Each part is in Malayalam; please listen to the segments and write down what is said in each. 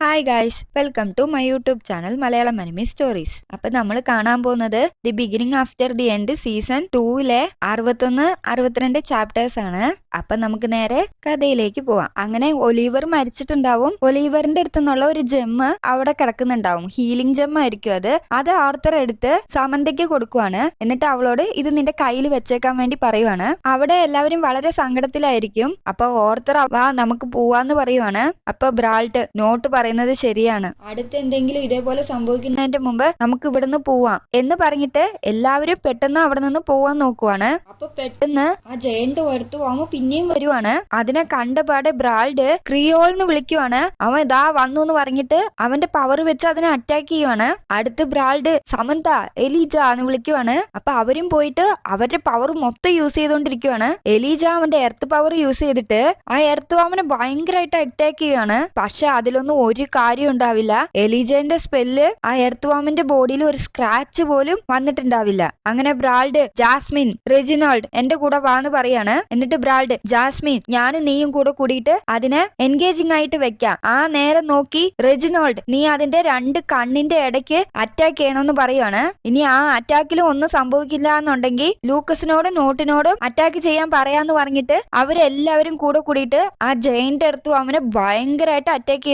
Hi guys welcome to my YouTube channel Malayalam anime stories അപ്പൊ നമ്മൾ കാണാൻ പോകുന്നത് the beginning after the end season ടൂവിലെ അറുപത്തൊന്ന് അറുപത്തിരണ്ട് ചാപ്റ്റേഴ്സ് ആണ്. അപ്പൊ നമുക്ക് നേരെ കഥയിലേക്ക് പോവാം. അങ്ങനെ ഒലീവർ മരിച്ചിട്ടുണ്ടാവും. ഒലീവറിന്റെ അടുത്തുനിന്നുള്ള ഒരു ജെമ്മ് അവിടെ കിടക്കുന്നുണ്ടാവും. ഹീലിംഗ് ജെം ആയിരിക്കും അത്. അത് ആർത്തർ എടുത്ത് സമന്തയ്ക്ക് കൊടുക്കുവാണ്. എന്നിട്ട് അവളോട് ഇത് നിന്റെ കയ്യിൽ വെച്ചേക്കാൻ വേണ്ടി പറയുവാണ്. അവിടെ എല്ലാവരും വളരെ സങ്കടത്തിലായിരിക്കും. അപ്പൊ ഓർത്തർ വാ നമുക്ക് പോവാന്ന് പറയുവാണ്. അപ്പൊ ബ്രാൾട്ട് നോട്ട് പറയുന്നത് ശരിയാണ്. അടുത്ത് എന്തെങ്കിലും ഇതേപോലെ സംഭവിക്കുന്നതിന്റെ മുമ്പ് നമുക്ക് ഇവിടുന്ന് പോവാം എന്ന് പറഞ്ഞിട്ട് എല്ലാവരും പെട്ടെന്ന് അവിടെ നിന്ന് പോവാൻ നോക്കുവാണ്. അപ്പൊ പെട്ടെന്ന് ആ ജയന്റ് ഓർത്തു അവൻ പിന്നെയും വരുവാണ്. അതിനെ കണ്ടപാടെ ബ്രാൾഡ് ക്രിയോൾ എന്ന് വിളിക്കുവാണ്. അവൻ ഇതാ വന്നു എന്ന് പറഞ്ഞിട്ട് അവന്റെ പവർ വെച്ച് അതിനെ അറ്റാക്ക് ചെയ്യുവാണ്. അടുത്ത് ബ്രാൾഡ് സമന്ത എലീജ എന്ന് വിളിക്കുവാണ്. അപ്പൊ അവരും പോയിട്ട് അവരുടെ പവർ മൊത്തം യൂസ് ചെയ്തുകൊണ്ടിരിക്കുവാണ്. എലീജ അവന്റെ എർത്ത് പവർ യൂസ് ചെയ്തിട്ട് ആ എർത്ത് അവനെ ഭയങ്കരമായിട്ട് അറ്റാക്ക് ചെയ്യുവാണ്. പക്ഷെ അതിലൊന്നും ഒരു കാര്യം ഉണ്ടാവില്ല. എലിജന്റെ സ്പെല്ല് ആ എർത്ത് വാമിന്റെ ബോഡിയിൽ ഒരു സ്ക്രാച്ച് പോലും വന്നിട്ടുണ്ടാവില്ല. അങ്ങനെ ബ്രാൾഡ് ജാസ്മിൻ റെജിനോൾഡ് എന്റെ കൂടെ വാന്ന് പറയാണ്. എന്നിട്ട് ബ്രാൾഡ് ജാസ്മിൻ ഞാൻ നീയും കൂടെ കൂടിയിട്ട് അതിനെ എൻഗേജിങ് ആയിട്ട് വെക്കാം. ആ നേരം നോക്കി റെജിനോൾഡ് നീ അതിന്റെ രണ്ട് കണ്ണിന്റെ ഇടയ്ക്ക് അറ്റാക്ക് ചെയ്യണമെന്ന് പറയാണ്. ഇനി ആ അറ്റാക്കിൽ ഒന്നും സംഭവിക്കില്ല എന്നുണ്ടെങ്കിൽ ലൂക്കസിനോടും നോട്ടിനോടും അറ്റാക്ക് ചെയ്യാൻ പറയാന്ന് പറഞ്ഞിട്ട് അവരെല്ലാവരും കൂടെ കൂടിയിട്ട് ആ ജയിന്റ് അടുത്തു അവനെ ഭയങ്കരമായിട്ട് അറ്റാക്ക്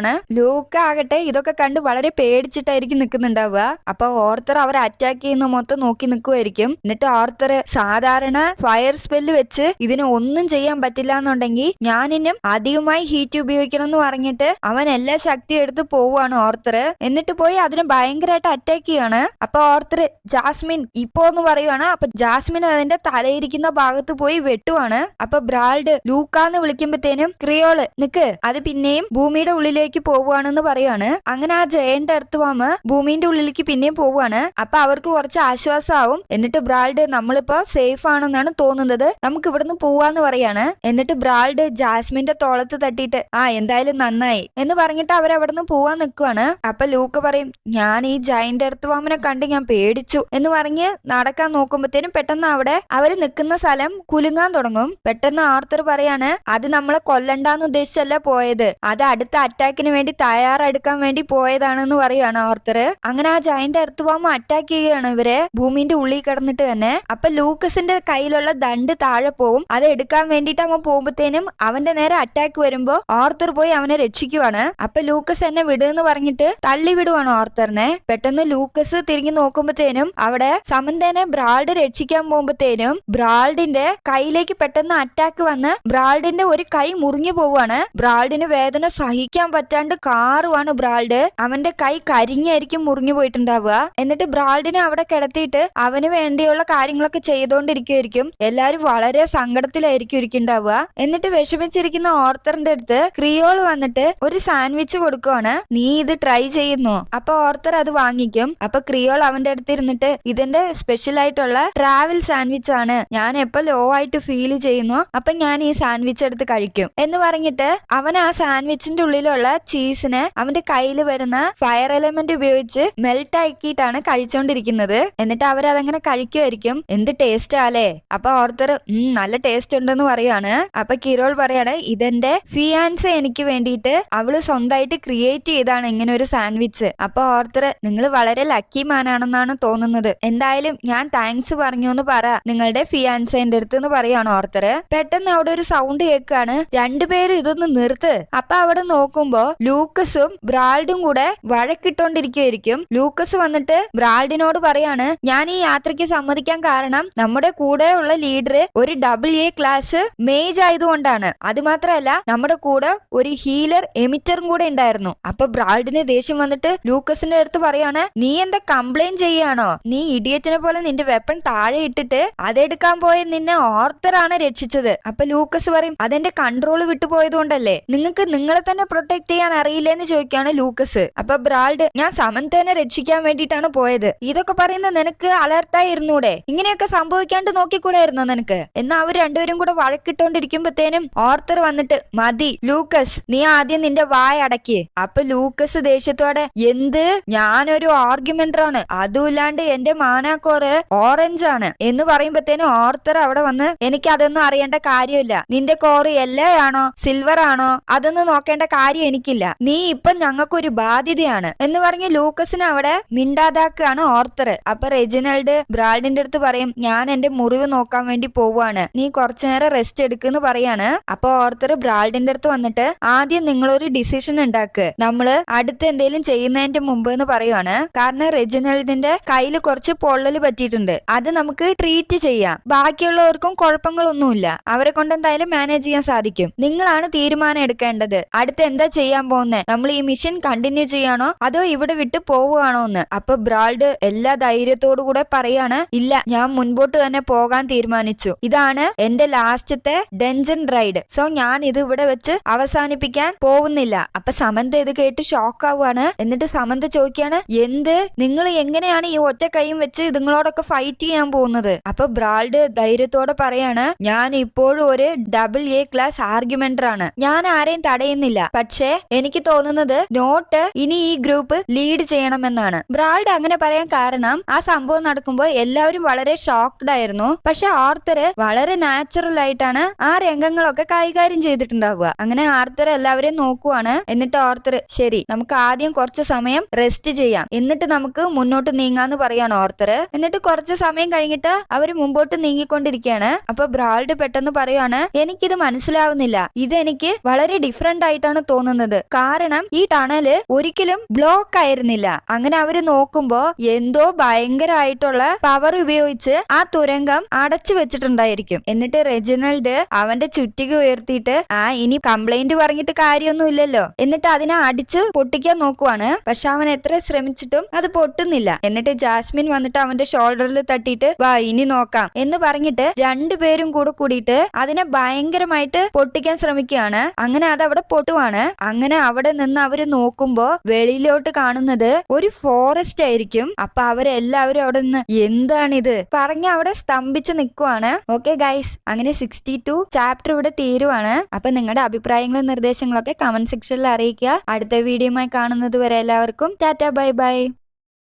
ചെയ്തുകൊണ്ടിരിക്കുവാണ് ലൂക്ക ആകട്ടെ ഇതൊക്കെ കണ്ട് വളരെ പേടിച്ചിട്ടായിരിക്കും നിൽക്കുന്നുണ്ടാവുക. അപ്പൊ ഓർത്തർ അവർ അറ്റാക്ക് ചെയ്യുന്ന മൊത്തം നോക്കി നിൽക്കുമായിരിക്കും എന്നിട്ട് ഓർത്തർ സാധാരണ ഫയർ സ്പെല്ല് വെച്ച് ഇതിന് ഒന്നും ചെയ്യാൻ പറ്റില്ല എന്നുണ്ടെങ്കിൽ ഞാനിനും അധികമായി ഹീറ്റ് ഉപയോഗിക്കണം എന്ന് പറഞ്ഞിട്ട് അവൻ എല്ലാ ശക്തിയും എടുത്ത് പോവാണ് ഓർത്തർ. എന്നിട്ട് പോയി അതിനെ ഭയങ്കരമായിട്ട് അറ്റാക്ക് ചെയ്യാണ്. അപ്പൊ ഓർത്തർ ജാസ്മിൻ ഇപ്പോ എന്ന് പറയുവാണ്. അപ്പൊ ജാസ്മിൻ അതിന്റെ തലയിരിക്കുന്ന ഭാഗത്ത് പോയി വെട്ടുവാണ്. അപ്പൊ ബ്രാൾഡ് ലൂക്കാന്ന് വിളിക്കുമ്പോഴത്തേനും ക്രിയോൾ നിക്ക്. അത് പിന്നെയും ഭൂമിയുടെ ഉള്ളിലേക്ക് പോവുകയാണെന്ന് പറയാണ്. അങ്ങനെ ആ ജയന്റെ അടുത്തുവാമ ഭൂമിന്റെ ഉള്ളിലേക്ക് പിന്നെയും പോവുകയാണ്. അപ്പൊ അവർക്ക് കുറച്ച് ആശ്വാസമാവും. എന്നിട്ട് ബ്രാൾഡ് നമ്മളിപ്പോ സേഫ് ആണെന്നാണ് തോന്നുന്നത്. നമുക്ക് ഇവിടുന്ന് പോവാന്ന് പറയാണ്. എന്നിട്ട് ബ്രാൾഡ് ജാസ്മിന്റെ തോളത്ത് തട്ടിയിട്ട് ആ എന്തായാലും നന്നായി എന്ന് പറഞ്ഞിട്ട് അവർ അവിടുന്ന് പോവാൻ നിൽക്കുവാണ് അപ്പൊ ലൂക്ക് പറയും ഞാൻ ഈ ജയന്റ് അടുത്തുവാമനെ കണ്ട് ഞാൻ പേടിച്ചു എന്ന് പറഞ്ഞ് നടക്കാൻ നോക്കുമ്പോഴത്തേനും പെട്ടെന്ന് അവിടെ അവർ നിൽക്കുന്ന സ്ഥലം കുലുങ്ങാൻ തുടങ്ങും. പെട്ടെന്ന് ആർത്തർ പറയാണ് അത് നമ്മളെ കൊല്ലണ്ടാന്ന് ഉദ്ദേശിച്ചല്ല പോയത്. അത് അടുത്ത അറ്റാക്കിന് വേണ്ടി തയ്യാറെടുക്കാൻ വേണ്ടി പോയതാണെന്ന് പറയുകയാണ് ഓർത്തർ അങ്ങനെ ആ ജയന്റ് എർത്ത് വാമ അറ്റാക്ക് ചെയ്യുകയാണ് ഇവരെ. ഭൂമിന്റെ ഉള്ളിൽ കിടന്നിട്ട് തന്നെ. അപ്പൊ ലൂക്കസിന്റെ കയ്യിലുള്ള ദണ്ട് താഴെ പോവും. അത് എടുക്കാൻ വേണ്ടിട്ട് അവൻ പോകുമ്പോഴത്തേനും അവന്റെ നേരെ അറ്റാക്ക് വരുമ്പോ ഓർത്തർ പോയി അവനെ രക്ഷിക്കുവാണ്. അപ്പൊ ലൂക്കസ് എന്നെ വിടുന്ന് പറഞ്ഞിട്ട് തള്ളി വിടുവാണ് ഓർത്തറിനെ പെട്ടെന്ന് ലൂക്കസ് തിരിഞ്ഞു നോക്കുമ്പോഴത്തേനും അവിടെ സമന്തനെ ബ്രാൾഡ് രക്ഷിക്കാൻ പോകുമ്പോഴത്തേനും ബ്രാൾഡിന്റെ കയ്യിലേക്ക് പെട്ടെന്ന് അറ്റാക്ക് വന്ന് ബ്രാൾഡിന്റെ ഒരു കൈ മുറിഞ്ഞു പോവാണ് ബ്രാൾഡിന് വേദന സഹിക്കാൻ പറ്റാണ്ട് കാറുവാണ് ബ്രാൾഡ്. അവന്റെ കൈ കരിഞ്ഞായിരിക്കും മുറിഞ്ഞു പോയിട്ടുണ്ടാവുക. എന്നിട്ട് ബ്രാൾഡിനെ അവിടെ കിടത്തിയിട്ട് അവന് വേണ്ടിയുള്ള കാര്യങ്ങളൊക്കെ ചെയ്തുകൊണ്ടിരിക്കുമായിരിക്കും എല്ലാരും വളരെ സങ്കടത്തിലായിരിക്കും ഇരിക്കുന്നുണ്ടാവുക. എന്നിട്ട് വിഷമിച്ചിരിക്കുന്ന ഓർത്തറിന്റെ അടുത്ത് ക്രിയോൾ വന്നിട്ട് ഒരു സാൻഡ്വിച്ച് കൊടുക്കുവാണ്. നീ ഇത് ട്രൈ ചെയ്യുന്നു? അപ്പൊ ഓർത്തർ അത് വാങ്ങിക്കും. അപ്പൊ ക്രിയോൾ അവന്റെ അടുത്ത് ഇരുന്നിട്ട് ഇതിന്റെ സ്പെഷ്യൽ ആയിട്ടുള്ള ട്രാവൽ സാൻഡ്വിച്ച് ആണ്. ഞാൻ എപ്പോ ലോ ആയിട്ട് ഫീൽ ചെയ്യുന്നു അപ്പൊ ഞാൻ ഈ സാൻഡ്വിച്ച് എടുത്ത് കഴിക്കും. എന്ന് പറഞ്ഞിട്ട് അവൻ ആ സാൻഡ്വിച്ചിന്റെ ഉള്ളിലുള്ള ചീസിനെ അവന്റെ കയ്യിൽ വരുന്ന ഫയർ എലമെന്റ് ഉപയോഗിച്ച് മെൽറ്റ് ആക്കിയിട്ടാണ് കഴിച്ചോണ്ടിരിക്കുന്നത്. എന്നിട്ട് അവരതങ്ങനെ കഴിക്കുമായിരിക്കും എന്ത് ടേസ്റ്റ് ആലേ? അപ്പൊ ഓർത്തർ നല്ല ടേസ്റ്റ് ഉണ്ടെന്ന് പറയാണ്. അപ്പൊ കിരോൾ പറയാണ് ഇതെന്റെ ഫിയാൻസ എനിക്ക് വേണ്ടിയിട്ട് അവൾ സ്വന്തമായിട്ട് ക്രിയേറ്റ് ചെയ്താണ് ഇങ്ങനെ ഒരു സാൻഡ്വിച്ച് അപ്പൊ ഓർത്തർ നിങ്ങൾ വളരെ ലക്കി മാൻ ആണെന്നാണ് തോന്നുന്നത്. എന്തായാലും ഞാൻ താങ്ക്സ് പറഞ്ഞു എന്ന് പറ. നിങ്ങളുടെ ഫിയാൻസേന്റെ അടുത്ത് എന്ന് പറയാണ് ഓർത്തർ പെട്ടെന്ന് അവിടെ ഒരു സൗണ്ട് കേൾക്കാണ്. രണ്ടുപേരും ഇതൊന്ന് നിർത്ത്. അപ്പൊ അവിടെ നോക്കുമ്പോ ലൂക്കസും ബ്രാൾഡും കൂടെ വഴക്കിട്ടോണ്ടിരിക്കുകയായിരിക്കും ലൂക്കസ് വന്നിട്ട് ബ്രാൾഡിനോട് പറയാണ് ഞാൻ ഈ യാത്രയ്ക്ക് സമ്മതിക്കാൻ കാരണം നമ്മുടെ കൂടെയുള്ള ലീഡർ ഒരു ഡബിൾ എ ക്ലാസ് മേജ് ആയതുകൊണ്ടാണ്. അത് മാത്രമല്ല നമ്മുടെ കൂടെ ഒരു ഹീലർ എമിറ്ററും കൂടെ ഉണ്ടായിരുന്നു. അപ്പൊ ബ്രാൾഡിന് ദേഷ്യം വന്നിട്ട് ലൂക്കസിന്റെ അടുത്ത് പറയാണ് നീ എന്താ കംപ്ലൈന്റ് ചെയ്യാണോ? നീ ഇഡിയറ്റിനെ പോലെ നിന്റെ വെപ്പൺ താഴെ ഇട്ടിട്ട് അതെടുക്കാൻ പോയ നിന്നെ ഓർത്തറാണ് രക്ഷിച്ചത്. അപ്പൊ ലൂക്കസ് പറയും അതെന്റെ കൺട്രോൾ വിട്ടുപോയതുകൊണ്ടല്ലേ? നിങ്ങൾക്ക് നിങ്ങളെ തന്നെ പ്രൊട്ടക്ട് ചെയ്യാൻ അറിയില്ലെന്ന് ചോദിക്കുകയാണ് ലൂക്കസ്. അപ്പൊ ബ്രാൾഡ് ഞാൻ സമന്തനെ രക്ഷിക്കാൻ വേണ്ടിയിട്ടാണ് പോയത്. ഇതൊക്കെ പറയുന്ന നിനക്ക് അലർട്ടായിരുന്നൂടെ ഇങ്ങനെയൊക്കെ സംഭവിക്കാണ്ട് നോക്കിക്കൂടായിരുന്നോ നിനക്ക്? എന്നാ അവർ രണ്ടുപേരും കൂടെ വഴക്കിട്ടോണ്ടിരിക്കുമ്പത്തേനും ഓർത്തർ വന്നിട്ട് മതി ലൂക്കസ് നീ ആദ്യം നിന്റെ വായ അടക്കി. അപ്പൊ ലൂക്കസ് ദേഷ്യത്തോടെ എന്ത്? ഞാനൊരു ആർഗ്യുമെന്ററാണ് അതുമില്ലാണ്ട് എന്റെ മാനാക്കോറ് ഓറഞ്ച് ആണ് എന്ന് പറയുമ്പത്തേനും ഓർത്തർ അവിടെ വന്ന് എനിക്ക് അതൊന്നും അറിയേണ്ട കാര്യമില്ല. നിന്റെ കോറ് യെല്ലോ ആണോ? സിൽവർ ആണോ? അതൊന്നും നോക്കേണ്ട കാര്യം എനിക്ക് എനിക്കില്ല നീ ഇപ്പൊ ഞങ്ങൾക്കൊരു ബാധ്യതയാണ് എന്ന് പറഞ്ഞ് ലൂക്കസിനെ അവിടെ മിണ്ടാതാക്കാണ് ഓർത്തർ. അപ്പൊ റെജിനൽഡ് ബ്രാൾഡിന്റെ അടുത്ത് പറയും ഞാൻ എന്റെ മുറിവ് നോക്കാൻ വേണ്ടി പോവാണ് നീ കുറച്ചു നേരം റെസ്റ്റ് എടുക്കുന്ന് പറയാണ്. അപ്പൊ ഓർത്തർ ബ്രാൾഡിന്റെ അടുത്ത് വന്നിട്ട് ആദ്യം നിങ്ങളൊരു ഡിസിഷൻ ഉണ്ടാക്ക്. നമ്മൾ അടുത്ത് എന്തെങ്കിലും ചെയ്യുന്നതിന്റെ മുമ്പ് എന്ന് പറയുവാണ്. കാരണം റെജിനൽഡിന്റെ കയ്യിൽ കുറച്ച് പൊള്ളൽ പറ്റിയിട്ടുണ്ട്. അത് നമുക്ക് ട്രീറ്റ് ചെയ്യാം. ബാക്കിയുള്ളവർക്കും കുഴപ്പങ്ങളൊന്നുമില്ല. അവരെ കൊണ്ട് എന്തായാലും മാനേജ് ചെയ്യാൻ സാധിക്കും. നിങ്ങളാണ് തീരുമാനം എടുക്കേണ്ടത്. അടുത്ത് എന്താ ചെയ്യാൻ പോകുന്നത് നമ്മൾ ഈ മിഷൻ കണ്ടിന്യൂ ചെയ്യാണോ? അതോ ഇവിടെ വിട്ട് പോവുകയാണോ എന്ന്? അപ്പൊ ബ്രാൾഡ് എല്ലാ ധൈര്യത്തോടു കൂടെ പറയാണ് ഇല്ല ഞാൻ മുൻപോട്ട് തന്നെ പോകാൻ തീരുമാനിച്ചു. ഇതാണ് എന്റെ ലാസ്റ്റത്തെ ഡെഞ്ചൻ റൈഡ് സോ ഞാൻ ഇത് ഇവിടെ വെച്ച് അവസാനിപ്പിക്കാൻ പോകുന്നില്ല. അപ്പൊ സമന്ത ഇത് കേട്ട് ഷോക്ക് ആവുകയാണ്. എന്നിട്ട് സമന്ത ചോദിക്കാണ് എന്ത്? നിങ്ങൾ എങ്ങനെയാണ് ഈ ഒറ്റ കൈയും വെച്ച് ഇതുങ്ങളോടൊക്കെ ഫൈറ്റ് ചെയ്യാൻ പോകുന്നത്? അപ്പൊ ബ്രാൾഡ് ധൈര്യത്തോടെ പറയാണ് ഞാൻ ഇപ്പോഴും ഒരു ഡബിൾ എ ക്ലാസ് ആർഗ്യുമെന്റർ ആണ്. ഞാൻ ആരെയും തടയുന്നില്ല. പക്ഷേ എനിക്ക് തോന്നുന്നത് നോട്ട് ഇനി ഈ ഗ്രൂപ്പ് ലീഡ് ചെയ്യണമെന്നാണ്. ബ്രാൾഡ് അങ്ങനെ പറയാൻ കാരണം ആ സംഭവം നടക്കുമ്പോൾ എല്ലാവരും വളരെ ഷോക്ക്ഡ് ആയിരുന്നു. പക്ഷെ ആർത്തർ വളരെ നാച്ചുറൽ ആയിട്ടാണ് ആ രംഗങ്ങളൊക്കെ കൈകാര്യം ചെയ്തിട്ടുണ്ടാവുക. അങ്ങനെ ആർത്തർ എല്ലാവരെയും നോക്കുവാണ്. എന്നിട്ട് ഓർത്തർ ശരി നമുക്ക് ആദ്യം കുറച്ച് സമയം റെസ്റ്റ് ചെയ്യാം. എന്നിട്ട് നമുക്ക് മുന്നോട്ട് നീങ്ങാന്ന് പറയാണ് ഓർത്തർ എന്നിട്ട് കുറച്ച് സമയം കഴിഞ്ഞിട്ട് അവർ മുമ്പോട്ട് നീങ്ങിക്കൊണ്ടിരിക്കുകയാണ്. അപ്പൊ ബ്രാൾഡ് പെട്ടെന്ന് പറയാണ് എനിക്കിത് മനസ്സിലാവുന്നില്ല. ഇതെനിക്ക് വളരെ ഡിഫറെന്റ് ആയിട്ടാണ് തോന്നുന്നത്. കാരണം ഈ ടണൽ ഒരിക്കലും ബ്ലോക്ക് ആയിരുന്നില്ല. അങ്ങനെ അവർ നോക്കുമ്പോ എന്തോ ഭയങ്കരമായിട്ടുള്ള പവർ ഉപയോഗിച്ച് ആ തുരങ്കം അടച്ചു വെച്ചിട്ടുണ്ടായിരിക്കും. എന്നിട്ട് റെജിനൽഡ് അവന്റെ ചുറ്റിക ഉയർത്തിയിട്ട് ആ ഇനി കംപ്ലൈന്റ് പറഞ്ഞിട്ട് കാര്യമൊന്നും ഇല്ലല്ലോ. എന്നിട്ട് അതിനെ അടിച്ച് പൊട്ടിക്കാൻ നോക്കുവാണ്. പക്ഷെ അവൻ എത്ര ശ്രമിച്ചിട്ടും അത് പൊട്ടുന്നില്ല. എന്നിട്ട് ജാസ്മിൻ വന്നിട്ട് അവന്റെ ഷോൾഡറിൽ തട്ടിയിട്ട് വാ ഇനി നോക്കാം. എന്ന് പറഞ്ഞിട്ട് രണ്ടുപേരും കൂടെ കൂടിയിട്ട് അതിനെ ഭയങ്കരമായിട്ട് പൊട്ടിക്കാൻ ശ്രമിക്കുകയാണ്. അങ്ങനെ അത് അവിടെ പൊട്ടുവാണ് അങ്ങനെ അവിടെ നിന്ന് അവർ നോക്കുമ്പോ വെളിയിലോട്ട് കാണുന്നത് ഒരു ഫോറസ്റ്റ് ആയിരിക്കും. അപ്പൊ അവരെല്ലാവരും അവിടെ നിന്ന് എന്താണിത്? പറഞ്ഞ അവിടെ സ്തംഭിച്ച് നിൽക്കുവാണ് ഓക്കെ ഗൈസ് അങ്ങനെ സിക്സ്റ്റി ടു ചാപ്റ്റർ ഇവിടെ തീരുവാണ്. അപ്പൊ നിങ്ങളുടെ അഭിപ്രായങ്ങളും നിർദ്ദേശങ്ങളൊക്കെ കമന്റ് സെക്ഷനിൽ അറിയിക്കുക. അടുത്ത വീഡിയോയുമായി കാണുന്നത് വരെ എല്ലാവർക്കും ടാറ്റ ബൈ ബൈ.